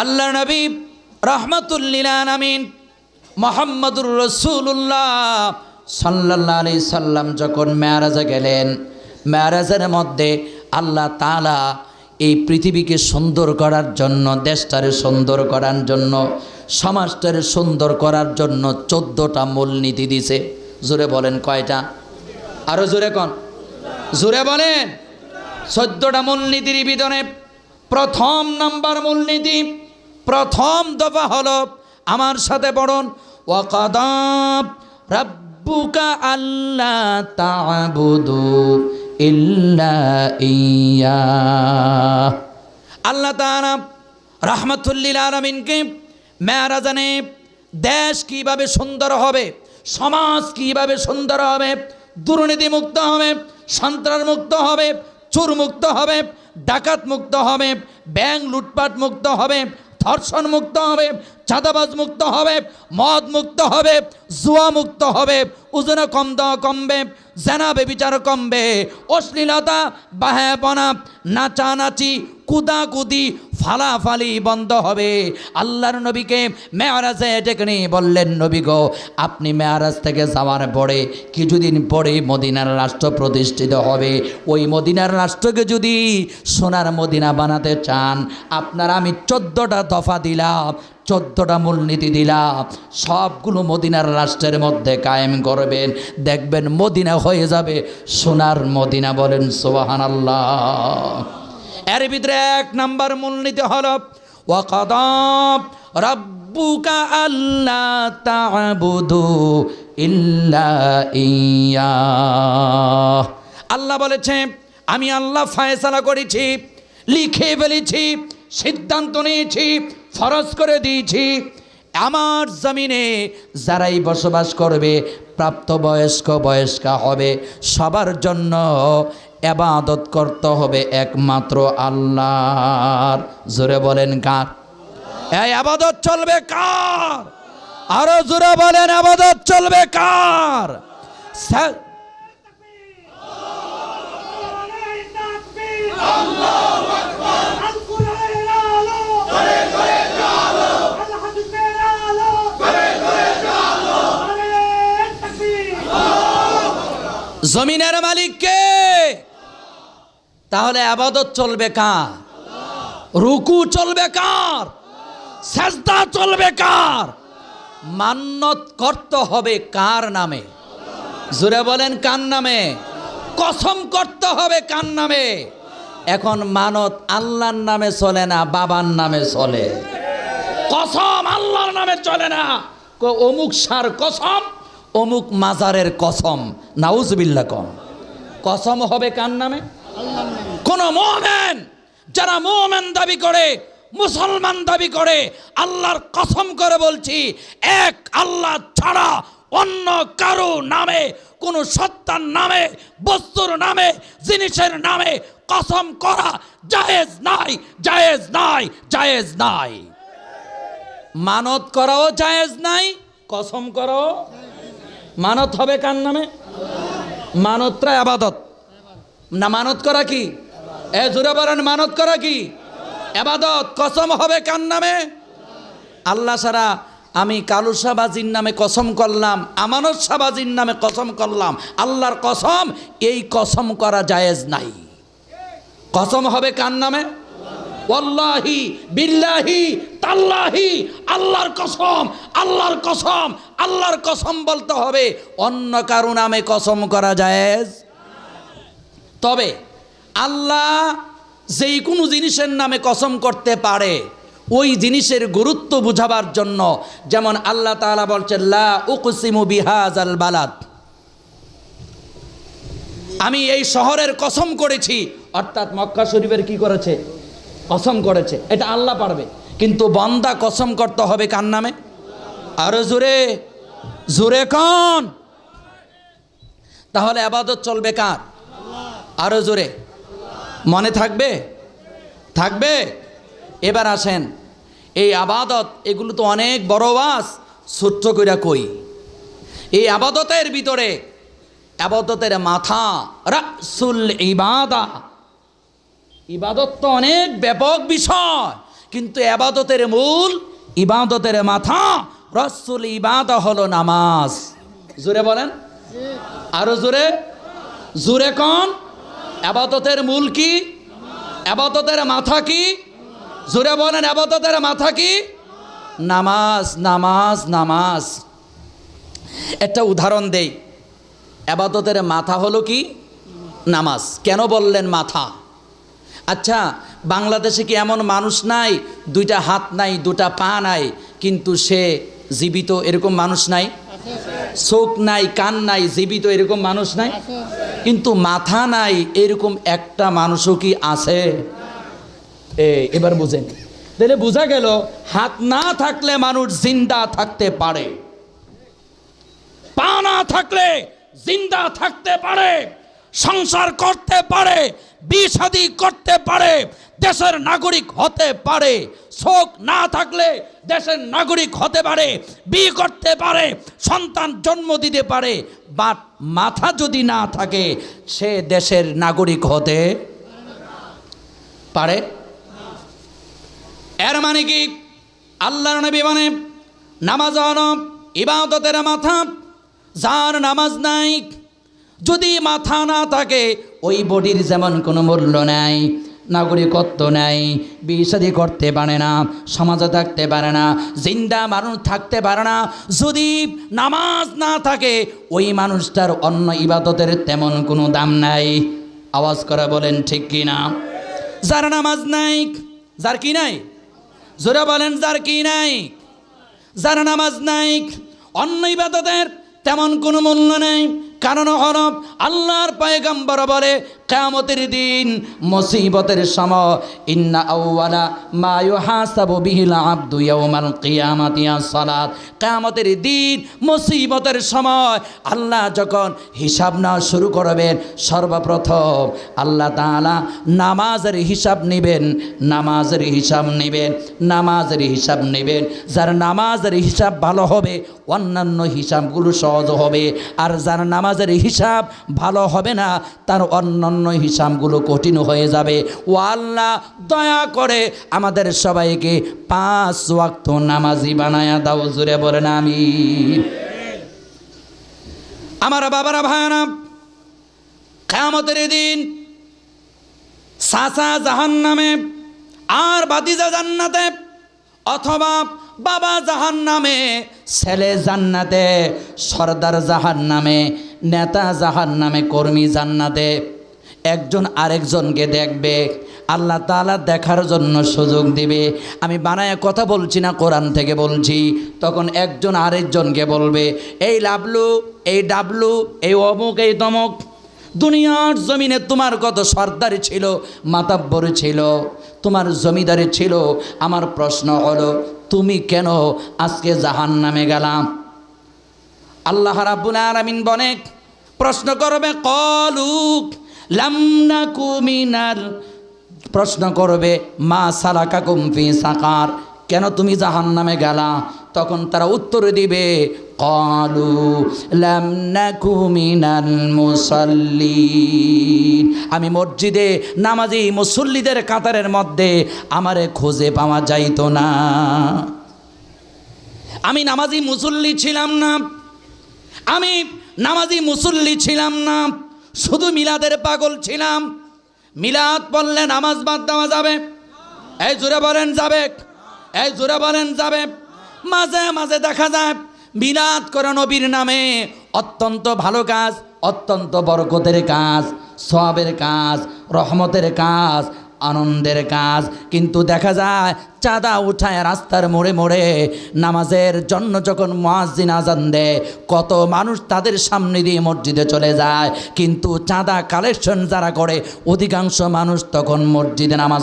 আল্লাহ নবী রহমতুল্লিল আমিন মোহাম্মদুর রসুল্লাহ সাল্লাহ আলি সাল্লাম যখন মেয়ারাজে গেলেন, মেয়ারাজের মধ্যে আল্লাহ তালা এই পৃথিবীকে সুন্দর করার জন্য, দেশটারে সুন্দর করার জন্য, সমাজটারে সুন্দর করার জন্য চোদ্দোটা মূলনীতি দিছে। জোরে বলেন কয়টা? আরও জোরে কন? জোরে বলেন। চোদ্দোটা মূলনীতির বিধানে প্রথম নাম্বার মূলনীতি প্রথম দফা হলো আমার সাথে পড়ুন, ওয়াকাদাব রাব্বুকা আল্লাহ তা'বুদু ইল্লা ইয়া আল্লাহ তাআলা রাহমাতুল্লিল আলামিনকে মেয়ারাজানে দেশ কীভাবে সুন্দর হবে, সমাজ কীভাবে সুন্দর হবে দুর্নীতি মুক্ত হবে সন্ত্রাস মুক্ত হবে চোর মুক্ত হবে ডাকাত মুক্ত হবে, ব্যাংক লুটপাট মুক্ত হবে ধর্ষণ মুক্ত হবে, চাঁদাবাজ মুক্ত হবে, মদ মুক্ত হবে, জুয়া মুক্ত হবে, ওজনে কম দেওয়া কমবে, জেনা বেবিচার কমবে, অশ্লীলতা বাহাপনা নাচানাচি, কুদাকুদি ফালাফালি বন্ধ হবে। আল্লাহর নবীকে মেয়ারাজে ডেকে নিয়ে বললেন, নবী গো, আপনি মেয়ারাজ থেকে যাওয়ার পরে কিছুদিন পরে মদিনার রাষ্ট্র প্রতিষ্ঠিত হবে। ওই মদিনার রাষ্ট্রকে যদি সোনার মদিনা বানাতে চান, আপনার আমি চোদ্দোটা দফা দিলাম, চোদ্দটা মূলনীতি দিলাম। সবগুলো মদিনার রাষ্ট্রের মধ্যে কায়েম করবেন। দেখবেন মদিনা হয়ে যাবে সোনার মদিনা বলেন সোবাহান আল্লাহ এর ভিতরে এক নাম্বার মূলনীতি হল ওয়াকাদাব রব্বুকা আল্লাহ তা'বুদু ইল্লা ইয়া আল্লাহ বলেছে, আমি আল্লাহ ফায়সালা করেছি, লিখে ফেলেছি, সিদ্ধান্ত নিয়েছি, ফরজ করে দিয়েছি আমার জমিনে যারাই বসবাস করবে, প্রাপ্তবয়স্ক, বয়স্কা হবে, সবার জন্য এবাদত করতে হবে একমাত্র আল্লাহর। জোরে বলেন কার? এই আবাদত চলবে কার? আরও জোরে বলেন, আবাদত চলবে কার? জমিনের মালিককে। তাহলে আবাদত চলবে কার? রুকু চলবে কার? সেজদা চলবে কার? মান্নত করতে হবে কার নামে? জুড়ে বলেন কার নামে? কসম করতে হবে কার নামে? এখন মানত আল্লাহর নামে চলে না বাবার নামে চলে? কসম আল্লাহর নামে চলে না। ক- অমুক সার কসম। অমুক মাজারের কসম নাউজবিল্লা কম। কসম হবে কার নামে? কোন মোমেন, যারা মোমেন দাবি করে, মুসলমান দাবি করে, আল্লাহর কসম করে বলছি, এক আল্লাহ ছাড়া অন্য কারও নামে, কোন সত্তার নামে, বস্তুর নামে, জিনিসের নামে কসম করা জায়েজ নাই জায়েজ নাই জায়েজ নাই। মানত করাও জায়েজ নাই, কসম করাও মানত হবে কার নামে? মানতটা আবাদত। না, মানত করা কি? এ জোরে বলেন, মানত করা কি? আবাদত। কসম হবে কার নামে? আল্লাহ সারা আমি কালুসাবাজির নামে কসম করলাম আমানত সাবাজির নামে কসম করলাম। আল্লাহর কসম, এই কসম করা জায়েজ নাই। কসম হবে কার নামে? ওয়াল্লাহি বিল্লাহি তাল্লাহি, আল্লাহর কসম আল্লাহর কসম আল্লাহর কসম বলতে হবে, অন্য কারও নামে কসম করা জায়েজ? তবে আল্লাহ যেই কোনো জিনিসের নামে কসম করতে পারে, ওই জিনিসের গুরুত্ব বুঝাবার জন্য, যেমন আল্লাহ তাআলা বলছেন, লা উকসিমু বিহাজ আল বালাদ। আমি এই শহরের কসম করেছি, অর্থাৎ মক্কা শরীফের কি করেছে? কসম করেছে, এটা আল্লাহ পারবে। কিন্তু বন্দা কসম করতে হবে কার নামে? আরও জোরে জোরে কন। তাহলে আবাদত চলবে কার? আরও জোরে। মনে থাকবে? থাকবে? এবার আসেন, এই আবাদত, এগুলো তো অনেক বড় বাস ছোট্ট কইরা কই। এই আবাদতের ভিতরে, আবাদতের মাথা, রাসুল ইবাদা। ইবাদত তো অনেক ব্যাপক বিষয়, কিন্তু এবাদতের মূল, ইবাদতের মাথা, রসুল ইবাদ হলো নামাজ। জোরে বলেন? আরও জোরে? জোরে কন? আবাদতের মূল কি? আবাদতের মাথা কি? জোরে বলেন আবাদতের মাথা কি? নামাজ নামাজ নামাজ। একটা উদাহরণ দেই। আবাদতের মাথা হলো কি? নামাজ। কেন বললেন মাথা? আচ্ছা বাংলাদেশে কি এমন মানুষ নাই? দুইটা হাত নাই, দুটা পা নাই, কিন্তু সে জীবিত এরকম মানুষ নাই? চোখ নাই, কান নাই, জীবিত এরকম মানুষ নাই? কিন্তু মাথা নাই, এরকম একটা মানুষও কি আছে? এবার বুঝেন। তাহলে বোঝা গেল, হাত না থাকলে মানুষ জিন্দা থাকতে পারে। পা না থাকলে জিন্দা থাকতে পারে, সংসার করতে পারে বিষাদি করতে পারে, দেশের নাগরিক হতে পারে। শোক না থাকলে দেশের নাগরিক হতে পারে, বিয়ে করতে পারে, সন্তান জন্ম দিতে পারে, বাট মাথা যদি না থাকে, সে দেশের নাগরিক হতে পারে। এর মানে কি? আল্লাহর নবী মানে নামাজ হলো ইবাদতের মাথা, যার নামাজ নাই, যদি মাথা না থাকে ওই বডির যেমন কোনো মূল্য নাই নাগরিকত্ব নাই বিয়ে করতে পারে না, সমাজে থাকতে পারে না, জিন্দা মানুষ থাকতে পারে না, যদি নামাজ না থাকে, ওই মানুষটার অন্য ইবাদতের তেমন কোনো দাম নাই। আওয়াজ করা বলেন, ঠিক কি না? যার নামাজ নাই, যার কি নাই? জোরে বলেন, যার কি নাই? যার নামাজ নাই, অন্য ইবাদতের তেমন কোনো মূল্য নেই। কারণ হরফ আল্লাহর পায়গাম্বর বলে কেয়ামতের দিন মুসিবতের সময়, ইন্না আউওয়ালা মা ইউহাসাবু বিহিল আবদু ইয়াউমাল কিয়ামাতি আস-সালাত দিন মুসিবতের সময় আল্লাহ যখন হিসাব নেওয়া শুরু করবেন, সর্বপ্রথম আল্লাহ তাআলা নামাজের হিসাব নেবেন, নামাজের হিসাব নেবেন, নামাজের হিসাব নেবেন। যার নামাজের হিসাব ভালো হবে, অন্যান্য হিসাবগুলো সহজ হবে। আর যার নামাজের হিসাব ভালো হবে না, তার অন্যান্য হিসাবগুলো কঠিন হয়ে যাবে। ও আল্লাহ, দয়া করে আমাদের সবাইকে পাঁচ ওয়াক্ত নামাজি বানায়া দাও জুড়ে বলেন আমি আমার বাবারা ভাইরা কেয়ামতের দিন সাসা জাহান নামে আর বাদিজা জান্নাতে অথবা বাবা জাহান নামে ছেলে জান্নাতে, সর্দার জাহান নামে নেতা জাহান নামে কর্মী জান্নাতে একজন আরেকজনকে দেখবে। আল্লাহ তালা দেখার জন্য সুযোগ দিবে। আমি বানায় কথা বলছি না, কোরআন থেকে বলছি। তখন একজন আরেকজনকে বলবে, এই লাবলু, এই ডাবলু, এই অমুক, এই তমক, দুনিয়ার জমিনে তোমার কত সর্দারি ছিল, মাতাব্বর ছিল, তোমার জমিদারি ছিল। আমার প্রশ্ন হলো, তুমি কেন আজকে জাহান নামে গেলাম? আল্লাহ রাব্বুল আলামিন বনে প্রশ্ন করবে, কলুক লামনা প্রশ্ন করবে, মা সালাকা কুমফি সাকার, কেন তুমি জাহান নামে গেলা? তখন তারা উত্তর দিবে, কলু লামনা কুমিনাল মুসল্লিন। আমি মসজিদে নামাজি মুসল্লিদের কাতারের মধ্যে আমারে খুঁজে পাওয়া যাইতো না। আমি নামাজি মুসল্লি ছিলাম না। আমি নামাজি মুসল্লি ছিলাম না। শুধু মিলাদের পাগল ছিলাম। মিলাদ পড়লে নামাজ বাদ দেওয়া যাবে। এই জোরে বলেন, যাবে। এই জোরে বলেন, যাবে। মাঝে মাঝে দেখা যায়, মিলাদ করে নবীর নামে অত্যন্ত ভালো কাজ, অত্যন্ত বরকতের কাজ সবের কাজ, রহমতের কাজ আনন্দের কাজ। কিন্তু দেখা যায়, চাঁদা উঠায় রাস্তার মোড়ে মোড়ে নামাজের জন্য যখন মহাজিন আজান দেয়, কত মানুষ তাদের সামনে দিয়ে মসজিদে চলে যায়। কিন্তু চাঁদা কালেকশন যারা করে, অধিকাংশ মানুষ তখন মসজিদে নামাজ